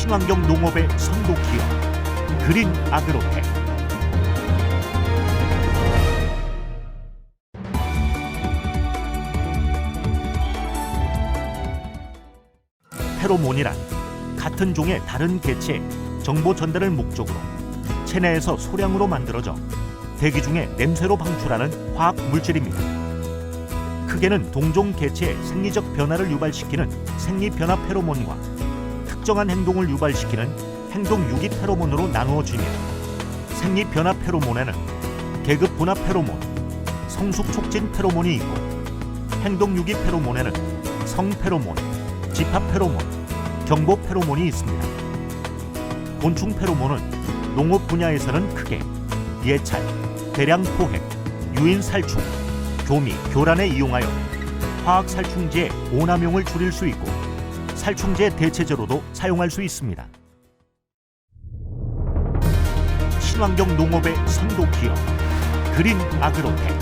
친환경 농업의 선도 기업 그린 아그로텍 페로몬이란 같은 종의 다른 개체의 정보 전달을 목적으로 체내에서 소량으로 만들어져 대기 중에 냄새로 방출하는 화학 물질입니다. 크게는 동종 개체의 생리적 변화를 유발시키는 생리 변화 페로몬과 특정한 행동을 유발시키는 행동 유기 페로몬으로 나누어지며 생리 변화 페로몬에는 계급 분화 페로몬, 성숙 촉진 페로몬이 있고 행동 유기 페로몬에는 성 페로몬, 집합 페로몬, 경보 페로몬이 있습니다. 곤충 페로몬은 농업 분야에서는 크게 예찰, 대량 포획, 유인 살충, 교미, 교란에 이용하여 화학 살충제의 오남용을 줄일 수 있고 살충제 대체제로도 사용할 수 있습니다. 친환경 농업의 선도 기업 그린 아그로텍